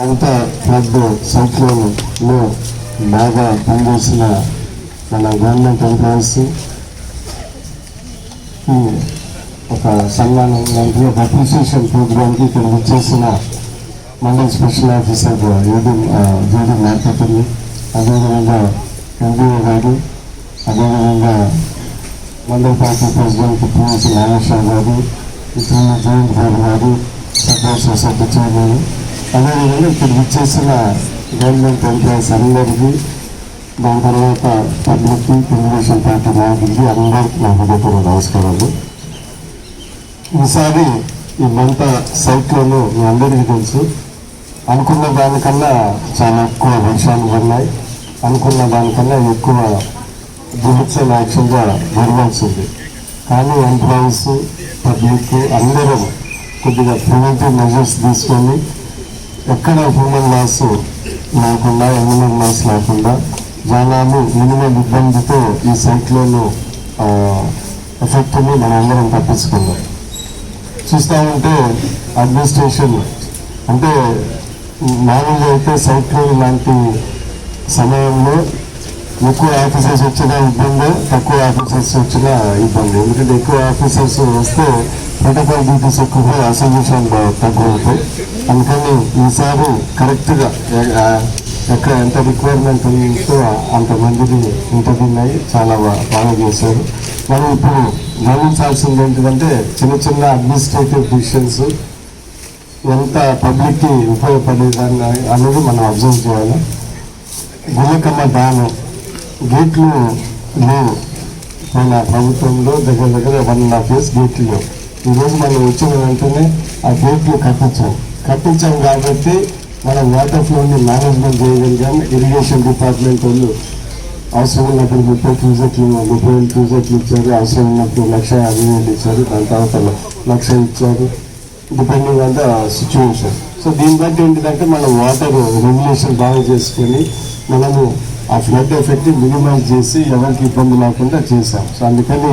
మంట ఫ్లడ్ సైక్లోన్లో బాగా పనిచేసిన మన గవర్నమెంట్ ఎంప్లాయీస్ ఒక సన్మానం లాంటి ఒక అప్రిసియేషన్ ప్రోగ్రామ్కి ఇక్కడ వచ్చేసిన మండల స్పెషల్ ఆఫీసర్ ఏడు జేడి మార్కెటింగ్ అదేవిధంగా ఎంపీఓ గారు అదేవిధంగా మండల పార్టీ ప్రెసిడెంట్ పిఎస్ నాగేశ్వర గారు ఇక్కడ జయంత్ గారు గారు సర్పంచ్ చైర్మన్ అదేవిధంగా ఇక్కడ విచ్చేసిన గవర్నమెంట్ ఎంప్లాయీస్ అందరికీ దాని తర్వాత పబ్లిక్కి తెలుగుదేశం పార్టీ నాయకులకి అందరికీ నా హృదయపూర్వక నమస్కారాలు. ఈసారి ఈ మంట సైక్లోన్ మీ అందరికీ తెలుసు. అనుకున్న దానికన్నా చాలా ఎక్కువ వర్షాలు పడినాయి. అనుకున్న దానికన్నా ఎక్కువ దిగుత్సవ యాక్షన్గా జరగాల్సింది కానీ ఎంప్లాయీస్ పబ్లిక్ అందరం కొద్దిగా ప్రివెంటివ్ మెజర్స్ తీసుకొని ఎక్కడ హ్యూమన్ లాస్ లేకుండా ఎనిమల్ లాస్ లేకుండా జనాలు మినిమం ఇబ్బందితో ఈ సైక్లోన్ ఎఫెక్ట్ని మనం అందరం తప్పించుకున్నాం. ఉంటే అడ్మినిస్ట్రేషన్ అంటే మామూలుగా అయితే సైక్లోన్ లాంటి సమయంలో ఎక్కువ ఆఫీసర్స్ వచ్చినా ఇబ్బంది తక్కువ ఆఫీసర్స్ వచ్చినా ఇబ్బంది. ఎందుకంటే ఎక్కువ ఆఫీసర్స్ వస్తే ప్రోటోకాల్ డ్యూటీస్ ఎక్కువ అసోసియేషన్ తక్కువ అందుకని ఈసారి కరెక్ట్గా ఎక్కడ ఎంత రిక్వైర్మెంట్ ఉందో అంతమందిని ఇంటర్వ్యూన్నాయి చాలా బాగా చేశారు. మనం ఇప్పుడు గమనించాల్సింది ఏంటిదంటే చిన్న చిన్న అడ్మినిస్ట్రేటివ్ డిసిషన్స్ ఎంత పబ్లిక్కి ఉపయోగపడేదాన్ని అనేది మనం అబ్జర్వ్ చేయాలి. గుల్లకమ్మ డ్యాము గేట్లు లేవు. మన ప్రభుత్వంలో దగ్గర దగ్గర వన్ అండ్ హాఫ్ ఇయర్స్ గేట్లు లేవు. ఈరోజు మనం వచ్చిన వెంటనే ఆ గేట్లు కట్టించాం. కట్టించాం కాబట్టి మనం వాటర్ ఫ్లోని మేనేజ్మెంట్ చేయగలిగాం. ఇరిగేషన్ డిపార్ట్మెంట్ వాళ్ళు అవసరం ఉన్నప్పుడు ముప్పై క్యూజెట్లు ముప్పై వేలు క్యూజెట్లు ఇచ్చారు. అవసరం ఉన్నప్పుడు లక్ష యాభై వేలు ఇచ్చారు. దాని తర్వాత లక్ష ఇచ్చారు. Depending on the situation so దీన్ని బట్టి ఏంటిదంటే మనం వాటర్ రెగ్యులేషన్ బాగా చేసుకొని మనము ఆ ఫ్లడ్ ఎఫెక్ట్ని మినిమైజ్ చేసి ఎవరికి ఇబ్బంది లేకుండా చేశాం. సో అందుకని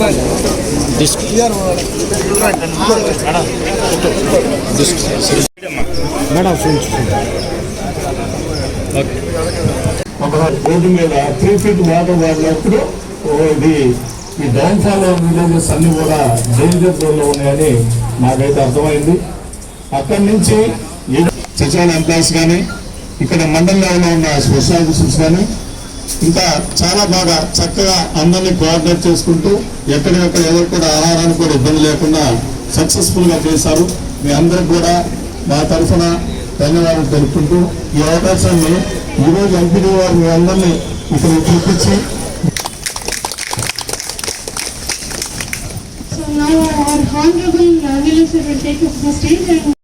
ఒక రోడ్డు మీద త్రీ ఫీట్ వాటర్ వాడినప్పుడు ఇది ఈ డౌన్ ఫాల్ విలేజెస్ అన్ని కూడా డేంజర్ జోన్లో ఉన్నాయని నాకైతే అర్థమైంది అక్కడి నుంచి సచివాలయ ఎంప్లాయీస్ కానీ ఇక్కడ మండలంలో ఉన్న స్పెషల్ ఆఫీసర్స్ కానీ ఇంకా చాలా బాగా చక్కగా అందరినీ కోఆర్డినేట్ చేసుకుంటూ ఎక్కడికక్కడ ఎవరు కూడా ఆహారానికి కూడా ఇబ్బంది లేకుండా సక్సెస్ఫుల్గా చేశారు. మీ అందరికి కూడా మా తరఫున ధన్యవాదాలు తెలుపుకుంటూ ఈ అవకాశాన్ని ఈరోజు ఎంపీడీ వారు మీ అందరినీ ఇక్కడ చూపించి So now our honorable will take up the stage and